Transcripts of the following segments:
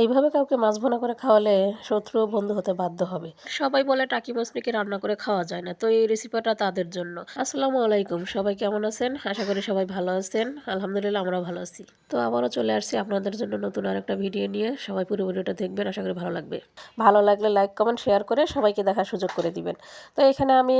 এইভাবে কাউকে মাছ ভোনা করে খাওয়ালে শত্রু বন্ধু হতে বাধ্য হবে। সবাই বলে টাকি মাছ রান্না করে খাওয়া যায় না, তো এই রেসিপিটা তাদের জন্য। আসসালামু আলাইকুম, সবাই কেমন আছেন? আশা করি সবাই ভালো আছেন। আলহামদুলিল্লাহ আমরাও ভালো আছি। তো আবারও চলে আসছি আপনাদের জন্য নতুন আরেকটা ভিডিও নিয়ে। সবাই পুরো ভিডিওটা দেখবেন, আশা করি ভালো লাগবে। ভালো লাগলে লাইক কমেন্ট শেয়ার করে সবাইকে দেখার সুযোগ করে দিবেন। তো এখানে আমি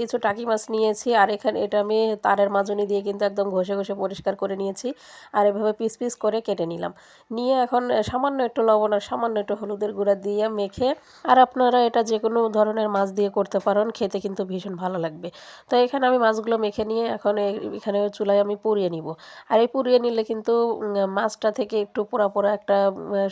কিছু টাকি মাছ নিয়েছি, আর এখানে এটা আমি তারের মাজনি দিয়ে কিন্তু একদম ঘষে ঘষে পরিষ্কার করে নিয়েছি, আর এভাবে পিস পিস করে কেটে নিলাম। নিয়ে এখন সামান্য একটু লবণ আর সামান্য একটু হলুদের গুঁড়া দিয়ে মেখে, আর আপনারা এটা যে কোনো ধরনের মাছ দিয়ে করতে পারেন, খেতে কিন্তু ভীষণ ভালো লাগবে। তো এখানে আমি মাছগুলো মেখে নিয়ে এখন এখানে চুলায় আমি পুড়িয়ে নিব। আর এই পুড়িয়ে নিলে কিন্তু মাছটা থেকে একটু পোড়া পোড়া একটা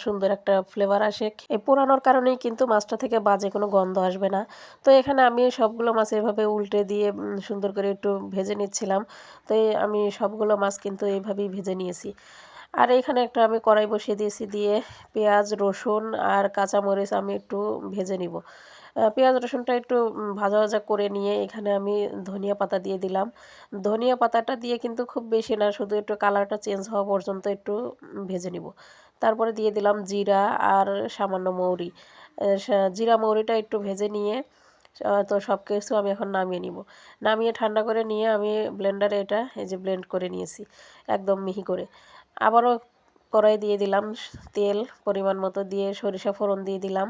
সুন্দর একটা ফ্লেভার আসে। এই পোড়ানোর কারণেই কিন্তু মাছটা থেকে বাজে কোনো গন্ধ আসবে না। তো এখানে আমি সবগুলো মাছ এভাবে উল্টে দিয়ে সুন্দর করে একটু ভেজে নিচ্ছিলাম। তো আমি সবগুলো মাছ কিন্তু এইভাবেই ভেজে নিয়েছি। আর এখানে একটা আমি কড়াই বসিয়ে দিয়েছি দিয়ে পেঁয়াজ, রসুন আর কাঁচামরিচ আমি একটু ভেজে নিব। পেঁয়াজ, রসুনটা একটু ভাজা ভাজা করে নিয়ে এখানে আমি ধনিয়া পাতা দিয়ে দিলাম। ধনিয়া পাতাটা দিয়ে কিন্তু খুব বেশি না, শুধু একটু কালারটা চেঞ্জ হওয়া পর্যন্ত একটু ভেজে নিব। তারপরে দিয়ে দিলাম জিরা আর সামান্য মৌরি। জিরা, মৌরিটা একটু ভেজে নিয়ে তো সব কিছু আমি এখন নামিয়ে নিব। নামিয়ে ঠান্ডা করে নিয়ে আমি ব্লেন্ডারে এটা, এই যে ব্লেন্ড করে নিয়েছি, একদম মিহি করে। আবারও কড়াই দিয়ে দিলাম তেল পরিমাণ মতো, দিয়ে সরিষা ফোড়ন দিয়ে দিলাম।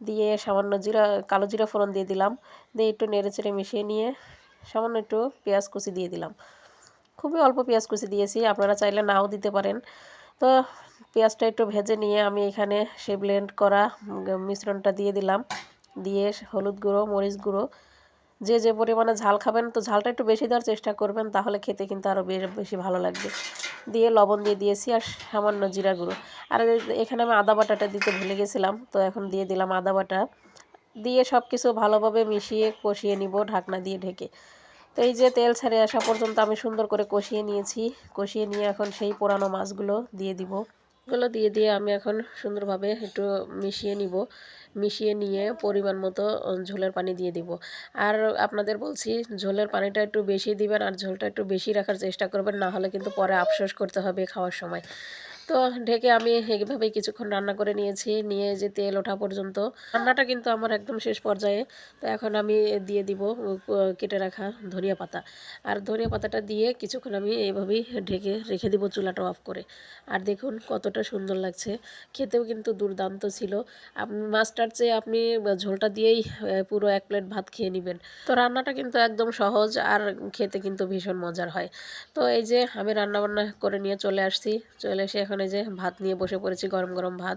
দিয়ে সামান্য জিরা, কালো জিরা ফোড়ন দিয়ে দিলাম। দিয়ে একটু নেড়ে চেড়ে মিশিয়ে নিয়ে সামান্য একটু পেঁয়াজ কুচি দিয়ে দিলাম। খুবই অল্প পেঁয়াজ কুচি দিয়েছি, আপনারা চাইলে নাও দিতে পারেন। তো পেঁয়াজটা একটু ভেজে নিয়ে আমি এখানে সে ব্লেন্ড করা মিশ্রণটা দিয়ে দিলাম। দিয়ে হলুদ গুঁড়ো, মরিচ গুঁড়ো, যে যে পরিমাণে ঝাল খাবেন, তো ঝালটা একটু বেশি দেওয়ার চেষ্টা করবেন, তাহলে খেতে কিন্তু আরও বেশি ভালো লাগবে। দিয়ে লবণ দিয়ে দিয়েছি আর সামান্য জিরা গুঁড়ো। আর এখানে আমি আদা বাটাটা দিতে ভুলে গেছিলাম, তো এখন দিয়ে দিলাম আদা বাটা। দিয়ে সব কিছু ভালোভাবে মিশিয়ে কষিয়ে নিব ঢাকনা দিয়ে ঢেকে। তো এই যে, তেল ছেড়ে আসা পর্যন্ত আমি সুন্দর করে কষিয়ে নিয়েছি। কষিয়ে নিয়ে এখন সেই পোড়ানো মাছগুলো দিয়ে দিব। গুলো দিয়ে দিয়ে আমি এখন সুন্দরভাবে একটু মিশিয়ে নিব। মিশিয়ে নিয়ে পরিমাণ মতো ঝোলের পানি দিয়ে দিব। আর আপনাদের বলছি, ঝোলের পানিটা একটু বেশি দিবেন আর ঝোলটা একটু বেশি রাখার চেষ্টা করবেন, না হলে কিন্তু পরে আফসোস করতে হবে খাওয়ার সময়। তো ঢেকে আমি এইভাবেই কিছুক্ষণ রান্না করে নিয়েছি। নিয়ে যে তেল ওঠা পর্যন্ত। রান্নাটা কিন্তু আমার একদম শেষ পর্যায়ে। তো এখন আমি দিয়ে দিব কেটে রাখা ধনিয়া পাতা। আর ধনিয়া পাতাটা দিয়ে কিছুক্ষণ আমি এইভাবেই ঢেকে রেখে দিব চুলাটা অফ করে। আর দেখুন কতটা সুন্দর লাগছে। খেতেও কিন্তু দুর্দান্ত ছিল। আপনি মাছটার চেয়ে আপনি ঝোলটা দিয়েই পুরো এক প্লেট ভাত খেয়ে নেবেন। তো রান্নাটা কিন্তু একদম সহজ আর খেতে কিন্তু ভীষণ মজার হয়। তো এই যে আমি রান্নাবান্না করে নিয়ে চলে আসছি। চলে এসে এখন এই যে ভাত নিয়ে বসে পড়েছি, গরম গরম ভাত।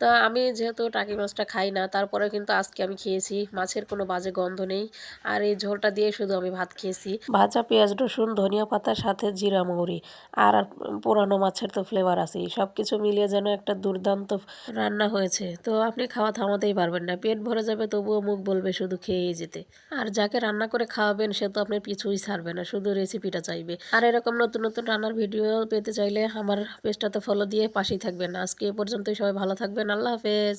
তো আমি যেহেতু টাকি মাছটা খাই না তারপরে কিন্তু আজকে আমি খেয়েছি। মাছের কোনো বাজে গন্ধ নেই। আর এই ঝোলটা দিয়ে শুধু আমি ভাত খেয়েছি। ভাজা পেঁয়াজ, রসুন, ধনিয়া পাতার সাথে জিরা, মৌরি আর পুরানো মাছের তো ফ্লেভার আছে সব কিছু মিলিয়ে যেন একটা দুর্দান্ত রান্না হয়েছে। তো আপনি খাওয়া থামাতেই পারবেন না। পেট ভরে যাবে, তবুও মুখ বলবে শুধু খেয়েই যেতে। আর যাকে রান্না করে খাওয়াবেন, সে তো আপনি পিছুই ছাড়বে না। শুধু রেসিপিটা চাইবে। আর এরকম নতুন নতুন রান্নার ভিডিও পেতে চাইলে আমার পেজটাতে ফলো দিয়ে পাশেই থাকবেন। আজকে এ পর্যন্তই সবাই ভালো থাকবেন। আল্লাহ হাফেজ।